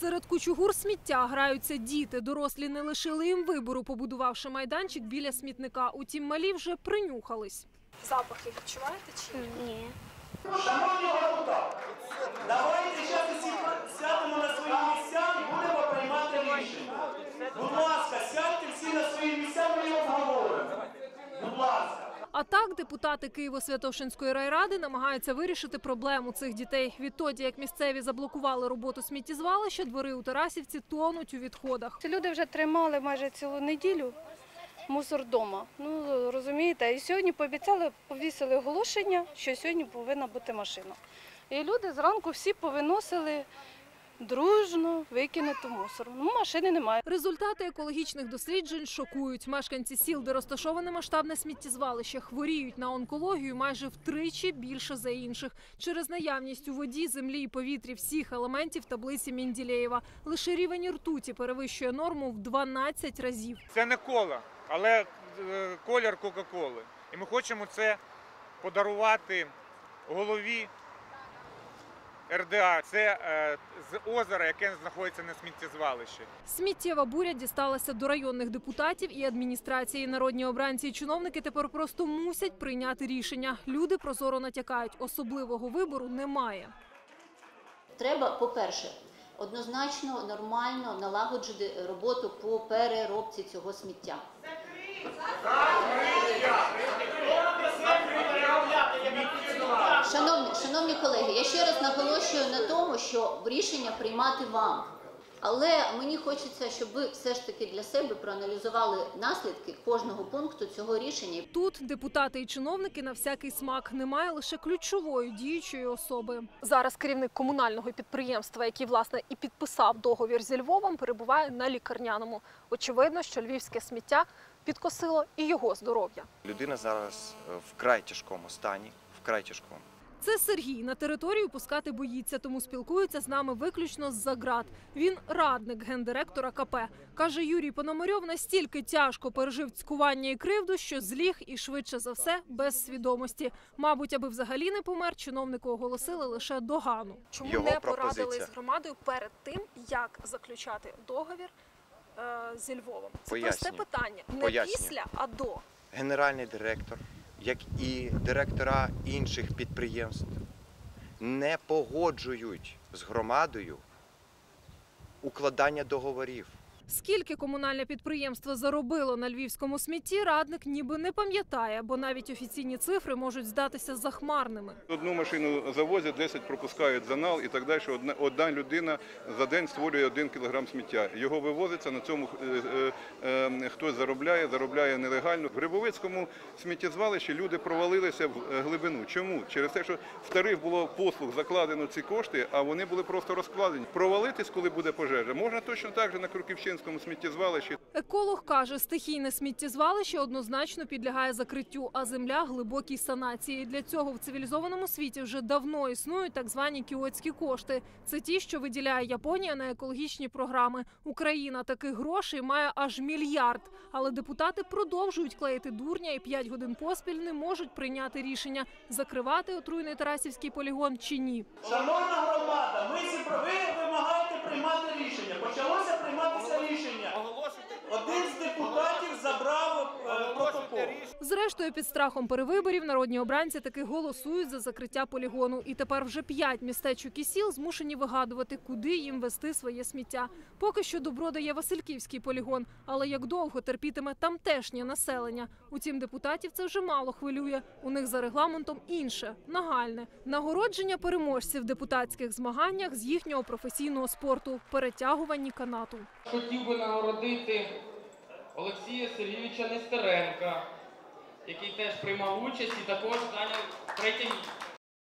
Серед кучугур сміття граються діти. Дорослі не лишили їм вибору, побудувавши майданчик біля смітника. Утім, малі вже принюхались. Запахи відчуваєте чи ні? Ні. Шановні депутати, давайте зараз усі сядемо на свої місця і будемо приймати рішення. Будь ласка, сядьте всі на свої місця, ми його обговоримо. Будь ласка. А так депутати Києво-Святошинської райради намагаються вирішити проблему цих дітей. Відтоді, як місцеві заблокували роботу сміттєзвалища, двори у Тарасівці тонуть у відходах. Люди вже тримали майже цілу неділю мусор вдома. Ну розумієте, і сьогодні пообіцяли, повісили оголошення, що сьогодні повинна бути машина. І люди зранку всі повиносили дружно викинути мусор. Ну, машини немає. Результати екологічних досліджень шокують. Мешканці сіл, де розташоване масштабне сміттєзвалище, хворіють на онкологію майже втричі більше за інших через наявність у воді, землі і повітрі всіх елементів таблиці Менділеєва. Лише рівень ртуті перевищує норму в 12 разів. Це не кола, але е, колір Кока-Коли. І ми хочемо це подарувати голові РДА. Це е, з озера, яке знаходиться на сміттєзвалищі. Сміттєва буря дісталася до районних депутатів і адміністрації. Народні обранці і чиновники тепер просто мусять прийняти рішення. Люди прозоро натякають, особливого вибору немає. Треба, по-перше, однозначно нормально налагоджити роботу по переробці цього сміття. Шановні, шановні колеги, я ще раз наголошую на тому, що рішення приймати вам. Але мені хочеться, щоб ви все ж таки для себе проаналізували наслідки кожного пункту цього рішення. Тут депутати і чиновники на всякий смак немає лише ключової діючої особи. Зараз керівник комунального підприємства, який власне і підписав договір зі Львовом, перебуває на лікарняному. Очевидно, що львівське сміття підкосило і його здоров'я. Людина зараз е, в край тяжкому стані, вкрай тяжкому. Це Сергій на територію пускати боїться, тому спілкується з нами виключно з заград. Він радник гендиректора КП. каже Юрій Пономарьов, настільки тяжко пережив цькування і кривду, що зліг і швидше за все без свідомості. Мабуть, аби взагалі не помер, чиновнику оголосили лише догану. Чому Його не порадили з громадою перед тим, як заключати договір е, зі Львовом? Це просте питання. Не після, а до. Генеральний директор, як і директора інших підприємств, не погоджують з громадою укладання договорів. Скільки комунальне підприємство заробило на львівському смітті, радник ніби не пам'ятає, бо навіть офіційні цифри можуть здатися захмарними. Одну машину завозять, 10 пропускають за нал і так далі. Одна, одна людина за день створює один кілограм сміття. Його вивозиться, на цьому е, е, е, хтось заробляє, заробляє нелегально. В Грибовицькому сміттєзвалищі люди провалилися в е, глибину. Чому? Через те, що в тариф було послуг закладено ці кошти, а вони були просто розкладені. Провалитись, коли буде пожежа, можна точно так же на Круківчинському сміттєзвалищі. Еколог каже, стихійне сміттєзвалище однозначно підлягає закриттю, а земля глибокій санації. Для цього в цивілізованому світі вже давно існують так звані кіотські кошти. Це ті, що виділяє Японія на екологічні програми. Україна таких грошей має аж мільярд. Але депутати продовжують клеїти дурня і 5 годин поспіль не можуть прийняти рішення закривати отруйний Тарасівський полігон чи ні. Шановна громада, ми зібра... ви вимагаєте приймати рішення. Почалося прийматися рішення. Один з депутатів забрав е, протокол. Зрештою, під страхом перевиборів народні обранці таки голосують за закриття полігону. І тепер вже п'ять містечок і сіл змушені вигадувати, куди їм вести своє сміття. Поки що добро дає Васильківський полігон, але як довго терпітиме тамтешнє населення. Утім, депутатів це вже мало хвилює. У них за регламентом інше нагальне нагородження переможців в депутатських змаганнях з їхнього професійного спорту перетягуванні канату. Хотів би нагородити Олексія Сергійовича Нестеренка, який теж приймав участь і також зайняв третє місце.